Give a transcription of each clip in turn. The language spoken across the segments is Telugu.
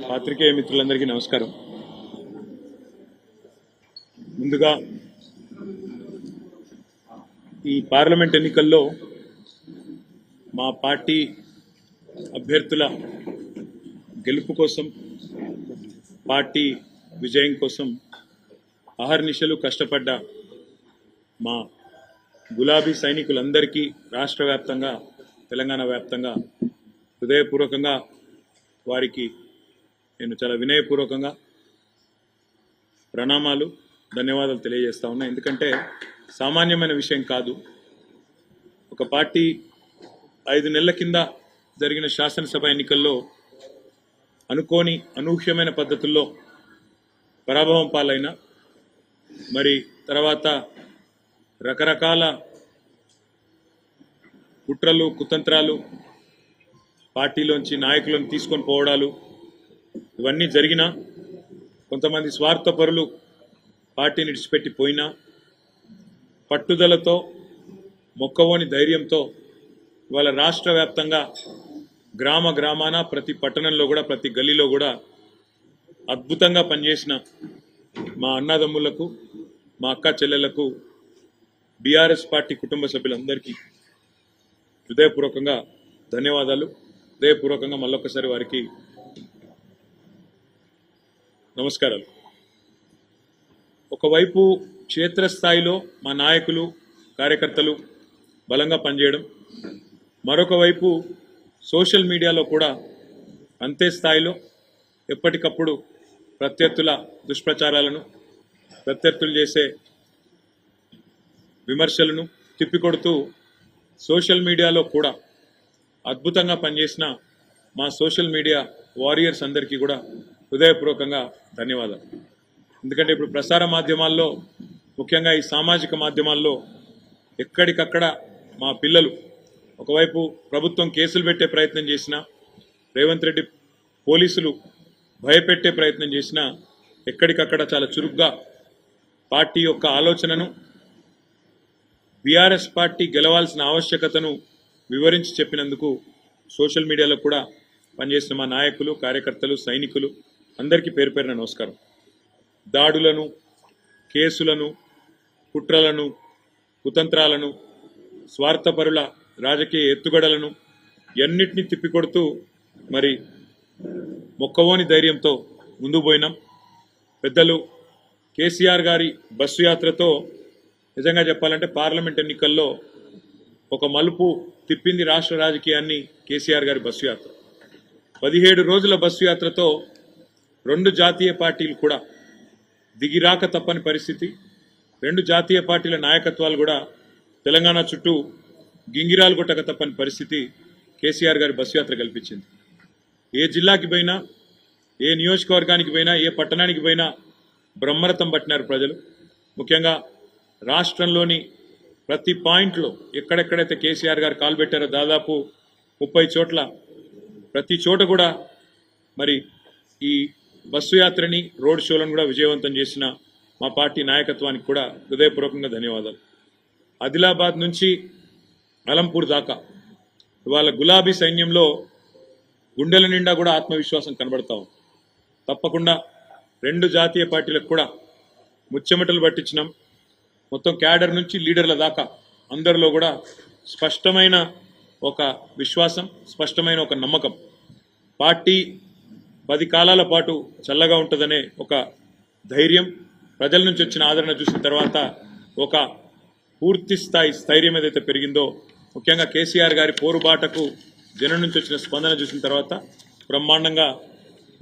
పాత్రికేయ మిత్రులందరికీ నమస్కారం. ముందుగా ఈ పార్లమెంట్ ఎన్నికల్లో మా పార్టీ అభ్యర్థుల గెలుపు కోసం పార్టీ విజయం కోసం అహర్నిశలు కష్టపడ్డ మా గులాబీ సైనికులందరికీ రాష్ట్ర వ్యాప్తంగా తెలంగాణ వ్యాప్తంగా హృదయపూర్వకంగా వారికి నేను చాలా వినయపూర్వకంగా ప్రణామాలు ధన్యవాదాలు తెలియజేస్తా ఉన్నా. ఎందుకంటే సామాన్యమైన విషయం కాదు. ఒక పార్టీ ఐదు నెలల కింద జరిగిన శాసనసభ ఎన్నికల్లో అనుకోని అనూహ్యమైన పద్ధతుల్లో పరాభవం పాలైన మరి తర్వాత రకరకాల కుట్రలు కుతంత్రాలు పార్టీలోంచి నాయకులను తీసుకొని పోవడాలు ఇవన్నీ జరిగినా కొంతమంది స్వార్థపరులు పార్టీని విడిచిపెట్టి పోయినా పట్టుదలతో మొక్కవోని ధైర్యంతో ఇవాళ రాష్ట్ర వ్యాప్తంగా గ్రామ గ్రామాన ప్రతి పట్టణంలో కూడా ప్రతి గల్లీలో కూడా అద్భుతంగా పనిచేసిన మా అన్నదమ్ములకు మా అక్క చెల్లెలకు బీఆర్ఎస్ పార్టీ కుటుంబ సభ్యులందరికీ హృదయపూర్వకంగా ధన్యవాదాలు. హృదయపూర్వకంగా మళ్ళొకసారి వారికి నమస్కారాలు. ఒకవైపు క్షేత్రస్థాయిలో మా నాయకులు కార్యకర్తలు బలంగా పనిచేయడం మరొక వైపు సోషల్ మీడియాలో కూడా అంతే స్థాయిలో ఎప్పటికప్పుడు ప్రత్యర్థుల దుష్ప్రచారాలను ప్రత్యర్థులు చేసే విమర్శలను తిప్పికొడుతూ సోషల్ మీడియాలో కూడా అద్భుతంగా పనిచేసిన మా సోషల్ మీడియా వారియర్స్ అందరికీ కూడా హృదయపూర్వకంగా ధన్యవాదాలు. ఎందుకంటే ఇప్పుడు ప్రసార మాధ్యమాల్లో ముఖ్యంగా ఈ సామాజిక మాధ్యమాల్లో ఎక్కడికక్కడ మా పిల్లలు ఒకవైపు ప్రభుత్వం కేసులు పెట్టే ప్రయత్నం చేసినా రేవంత్ రెడ్డి పోలీసులు భయపెట్టే ప్రయత్నం చేసినా ఎక్కడికక్కడ చాలా చురుగ్గా పార్టీ యొక్క ఆలోచనను బీఆర్ఎస్ పార్టీ గెలవాల్సిన ఆవశ్యకతను వివరించి చెప్పినందుకు సోషల్ మీడియాలో కూడా పనిచేసిన మా నాయకులు కార్యకర్తలు సైనికులు అందరికీ పేరు పేరున నమస్కారం. దాడులను కేసులను కుట్రలను కుతంత్రాలను స్వార్థపరుల రాజకీయ ఎత్తుగడలను ఎన్నిటిని తిప్పికొడుతూ మరి మొక్కవోని ధైర్యంతో ముందుకు పోయినాం. పెద్దలు కేసీఆర్ గారి బస్సు యాత్రతో నిజంగా చెప్పాలంటే పార్లమెంట్ ఎన్నికల్లో ఒక మలుపు తిప్పింది రాష్ట్ర రాజకీయాన్ని కేసీఆర్ గారి బస్సు యాత్ర. పదిహేడు రోజుల బస్సు యాత్రతో రెండు జాతీయ పార్టీలు కూడా దిగిరాక తప్పని పరిస్థితి. రెండు జాతీయ పార్టీల నాయకత్వాలు కూడా తెలంగాణ చుట్టూ గింగిరాలు కొట్టక తప్పని పరిస్థితి కేసీఆర్ గారి బస్సు యాత్ర కల్పించింది. ఏ జిల్లాకి పోయినా ఏ నియోజకవర్గానికి పోయినా ఏ పట్టణానికి పోయినా బ్రహ్మరథం పట్టినారు ప్రజలు. ముఖ్యంగా రాష్ట్రంలోని ప్రతి పాయింట్లో ఎక్కడెక్కడైతే కేసీఆర్ గారు కాలు పెట్టారో దాదాపు ముప్పై చోట్ల ప్రతి చోట కూడా మరి ఈ బస్సు యాత్రని రోడ్ షోలను కూడా విజయవంతం చేసిన మా పార్టీ నాయకత్వానికి కూడా హృదయపూర్వకంగా ధన్యవాదాలు. ఆదిలాబాద్ నుంచి అలంపూర్ దాకా ఇవాళ గులాబీ సైన్యంలో గుండెల నిండా కూడా ఆత్మవిశ్వాసం కనబడతా ఉంది. తప్పకుండా రెండు జాతీయ పార్టీలకు కూడా ముచ్చెమటలు పట్టించినాం. మొత్తం క్యాడర్ నుంచి లీడర్ల దాకా అందరిలో కూడా స్పష్టమైన ఒక విశ్వాసం స్పష్టమైన ఒక నమ్మకం. పార్టీ పది కాలాల పాటు చల్లగా ఉంటుందనే ఒక ధైర్యం ప్రజల నుంచి వచ్చిన ఆదరణ చూసిన తర్వాత ఒక పూర్తి స్థాయి స్థైర్యం ఏదైతే పెరిగిందో ముఖ్యంగా కేసీఆర్ గారి పోరుబాటకు జనం నుంచి వచ్చిన స్పందన చూసిన తర్వాత బ్రహ్మాండంగా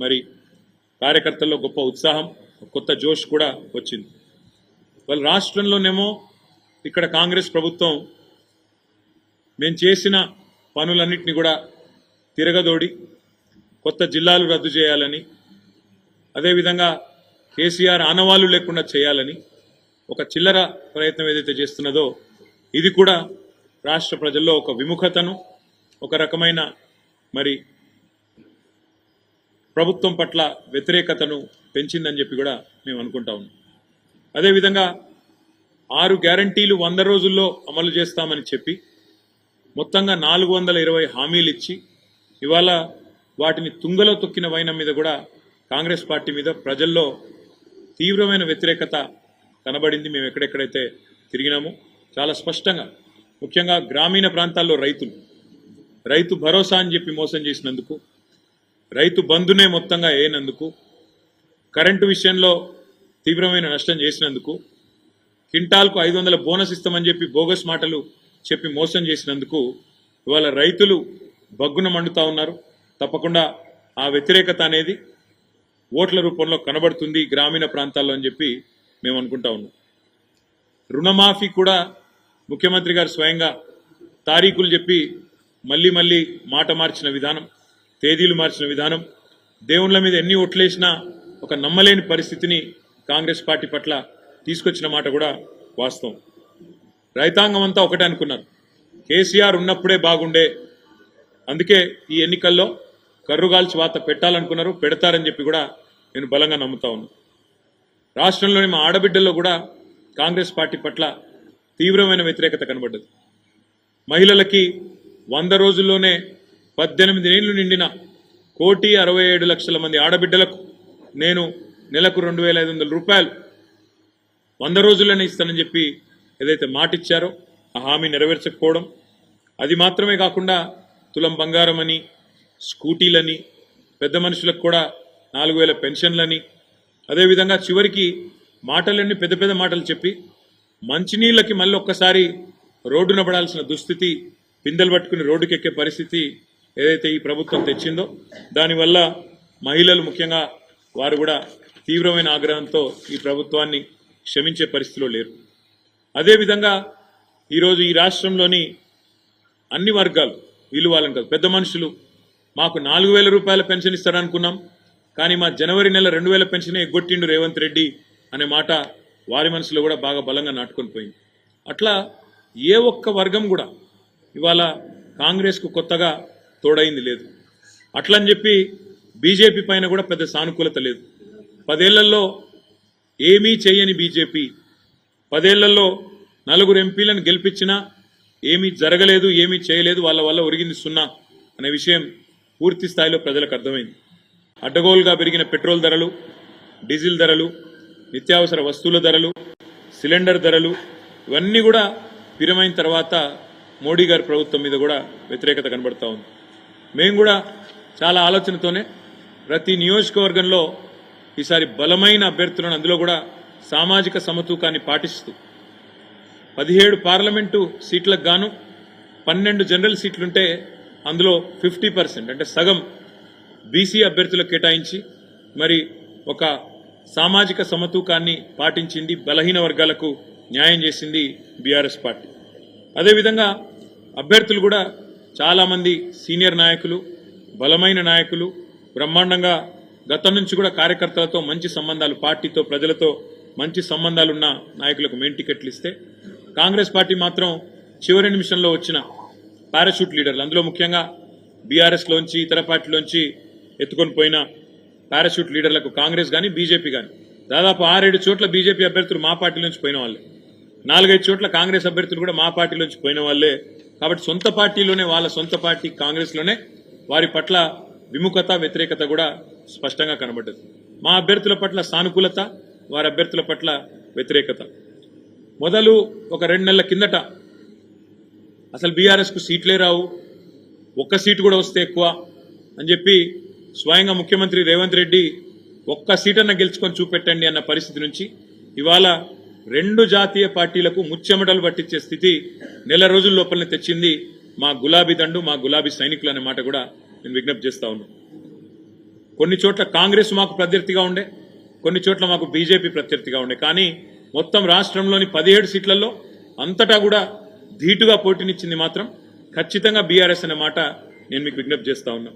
మరి కార్యకర్తల్లో గొప్ప ఉత్సాహం కొత్త జోష్ కూడా వచ్చింది. వాళ్ళ రాష్ట్రంలోనేమో ఇక్కడ కాంగ్రెస్ ప్రభుత్వం మేము చేసిన పనులన్నింటినీ కూడా తిరగదోడి కొత్త జిల్లాలు రద్దు చేయాలని అదేవిధంగా కేసీఆర్ ఆనవాళ్ళు లేకుండా చేయాలని ఒక చిల్లర ప్రయత్నం ఏదైతే చేస్తున్నదో ఇది కూడా రాష్ట్ర ప్రజల్లో ఒక విముఖతను ఒక రకమైన మరి ప్రభుత్వం పట్ల వ్యతిరేకతను పెంచిందని చెప్పి కూడా మేము అనుకుంటా ఉన్నాం. అదేవిధంగా ఆరు గ్యారంటీలు వంద రోజుల్లో అమలు చేస్తామని చెప్పి మొత్తంగా నాలుగు వందల ఇరవై హామీలు ఇచ్చి ఇవాళ వాటిని తుంగలో తొక్కిన వైనం మీద కూడా కాంగ్రెస్ పార్టీ మీద ప్రజల్లో తీవ్రమైన వ్యతిరేకత కనబడింది. మేము ఎక్కడెక్కడైతే తిరిగినామో చాలా స్పష్టంగా ముఖ్యంగా గ్రామీణ ప్రాంతాల్లో రైతులు రైతు భరోసా అని చెప్పి మోసం చేసినందుకు రైతు బంధునే మొత్తంగా వేయనందుకు కరెంటు విషయంలో తీవ్రమైన నష్టం చేసినందుకు క్వింటాల్కు ఐదు వందల బోనస్ ఇస్తామని చెప్పి బోగస్ మాటలు చెప్పి మోసం చేసినందుకు ఇవాళ రైతులు బగ్గున మండుతా ఉన్నారు. తప్పకుండా ఆ వ్యతిరేకత అనేది ఓట్ల రూపంలో కనబడుతుంది గ్రామీణ ప్రాంతాల్లో అని చెప్పి మేము అనుకుంటా ఉన్నాం. రుణమాఫీ కూడా ముఖ్యమంత్రి గారు స్వయంగా తారీఖులు చెప్పి మళ్ళీ మళ్ళీ మాట మార్చిన విధానం తేదీలు మార్చిన విధానం దేవుళ్ళ మీద ఎన్ని ఓట్లేసినా ఒక నమ్మలేని పరిస్థితిని కాంగ్రెస్ పార్టీ పట్ల తీసుకొచ్చిన మాట కూడా వాస్తవం. రైతాంగం అంతా ఒకటే అనుకున్నారు. కేసీఆర్ ఉన్నప్పుడే బాగుండే. అందుకే ఈ ఎన్నికల్లో కర్రుగాల్చి వాత పెట్టాలనుకున్నారు పెడతారని చెప్పి కూడా నేను బలంగా నమ్ముతా ఉన్నాను రాష్ట్రంలోని మా ఆడబిడ్డల్లో కూడా కాంగ్రెస్ పార్టీ పట్ల తీవ్రమైన వ్యతిరేకత కనబడ్డది. మహిళలకి వంద రోజుల్లోనే పద్దెనిమిది ఏళ్ళు నిండిన కోటి అరవై ఏడు లక్షల మంది ఆడబిడ్డలకు నేను నెలకు రెండు వేల ఐదు వందల రూపాయలు వంద రోజుల్లోనే ఇస్తానని చెప్పి ఏదైతే మాటిచ్చారో ఆ హామీ నెరవేర్చకపోవడం అది మాత్రమే కాకుండా తులం బంగారం అని స్కూటీలని పెద్ద మనుషులకు కూడా నాలుగు వేల పెన్షన్లని. అదేవిధంగా చివరికి మాటలన్నీ పెద్ద పెద్ద మాటలు చెప్పి మంచినీళ్ళకి మళ్ళీ ఒక్కసారి రోడ్డున పడాల్సిన దుస్థితి పిందెలు పట్టుకుని రోడ్డుకెక్కే పరిస్థితి ఏదైతే ఈ ప్రభుత్వం తెచ్చిందో దానివల్ల మహిళలు ముఖ్యంగా వారు కూడా తీవ్రమైన ఆగ్రహంతో ఈ ప్రభుత్వాన్ని క్షమించే పరిస్థితిలో లేరు. అదేవిధంగా ఈరోజు ఈ రాష్ట్రంలోని అన్ని వర్గాలు వీళ్ళు వాళ్ళని కాదు పెద్ద మనుషులు మాకు నాలుగు వేల రూపాయల పెన్షన్ ఇస్తారనుకున్నాం కానీ మా జనవరి నెల రెండు వేల పెన్షనే ఎగ్గొట్టిండు రేవంత్ రెడ్డి అనే మాట వారి మనసులో కూడా బాగా బలంగా నాటుకొని పోయింది. అట్లా ఏ ఒక్క వర్గం కూడా ఇవాళ కాంగ్రెస్కు కొత్తగా తోడైంది లేదు. అట్లని చెప్పి బీజేపీ పైన కూడా పెద్ద సానుకూలత లేదు. పదేళ్ళలో ఏమీ చేయని బీజేపీ. పదేళ్ళలో నలుగురు ఎంపీలను గెలిపించినా ఏమీ జరగలేదు ఏమీ చేయలేదు వాళ్ళ వల్ల ఒరిగింది సున్నా అనే విషయం పూర్తి స్థాయిలో ప్రజలకు అర్థమైంది. అడ్డగోలుగా పెరిగిన పెట్రోల్ ధరలు డీజిల్ ధరలు నిత్యావసర వస్తువుల ధరలు సిలిండర్ ధరలు ఇవన్నీ కూడా స్థిరమైన తర్వాత మోడీ గారి ప్రభుత్వం మీద కూడా వ్యతిరేకత కనబడతా ఉంది. మేము కూడా చాలా ఆలోచనతోనే ప్రతి నియోజకవర్గంలో ఈసారి బలమైన అభ్యర్థులను అందులో కూడా సామాజిక సమతూకాన్ని పాటిస్తూ పదిహేడు పార్లమెంటు సీట్లకు గాను పన్నెండు జనరల్ సీట్లుంటే అందులో ఫిఫ్టీ పర్సెంట్ అంటే సగం బీసీ అభ్యర్థులకు కేటాయించి మరి ఒక సామాజిక సమతూకాన్ని పాటించింది బలహీన వర్గాలకు న్యాయం చేసింది బీఆర్ఎస్ పార్టీ. అదేవిధంగా అభ్యర్థులు కూడా చాలామంది సీనియర్ నాయకులు బలమైన నాయకులు బ్రహ్మాండంగా గతం నుంచి కూడా కార్యకర్తలతో మంచి సంబంధాలు పార్టీతో ప్రజలతో మంచి సంబంధాలున్న నాయకులకు మెయిన్ టికెట్లు ఇస్తే కాంగ్రెస్ పార్టీ మాత్రం చివరి నిమిషంలో వచ్చిన పారాషూట్ లీడర్లు. అందులో ముఖ్యంగా బీఆర్ఎస్లోంచి ఇతర పార్టీలోంచి ఎత్తుకొని పోయిన పారాషూట్ లీడర్లకు కాంగ్రెస్ కానీ బీజేపీ కానీ దాదాపు ఆరేడు చోట్ల బీజేపీ అభ్యర్థులు మా పార్టీ నుంచి పోయిన వాళ్ళే. నాలుగైదు చోట్ల కాంగ్రెస్ అభ్యర్థులు కూడా మా పార్టీలోంచి పోయిన వాళ్ళే. కాబట్టి సొంత పార్టీలోనే వాళ్ళ సొంత పార్టీ కాంగ్రెస్లోనే వారి పట్ల విముఖత వ్యతిరేకత కూడా స్పష్టంగా కనబడ్డది. మా అభ్యర్థుల పట్ల సానుకూలత వారి అభ్యర్థుల పట్ల వ్యతిరేకత. మొదలు ఒక రెండు నెలల కిందట అసలు బీఆర్ఎస్కు సీట్లే రావు. ఒక్క సీటు కూడా వస్తే ఎక్కువ అని చెప్పి స్వయంగా ముఖ్యమంత్రి రేవంత్ రెడ్డి ఒక్క సీటన్న గెలుచుకొని చూపెట్టండి అన్న పరిస్థితి నుంచి ఇవాళ రెండు జాతీయ పార్టీలకు ముచ్చెమటలు పట్టించే స్థితి నెల రోజుల లోపలనే తెచ్చింది మా గులాబీ దండు మా గులాబీ సైనికులు అనే మాట కూడా నేను విజ్ఞప్తి చేస్తా ఉన్నాను కొన్ని చోట్ల కాంగ్రెస్ మాకు ప్రత్యర్థిగా ఉండే కొన్ని చోట్ల మాకు బీజేపీ ప్రత్యర్థిగా ఉండే. కానీ మొత్తం రాష్ట్రంలోని పదిహేడు సీట్లలో అంతటా కూడా ధీటుగా పోటీనిచ్చింది మాత్రం ఖచ్చితంగా బీఆర్ఎస్ అనే మాట నేను మీకు విజ్ఞప్తి చేస్తా ఉన్నా.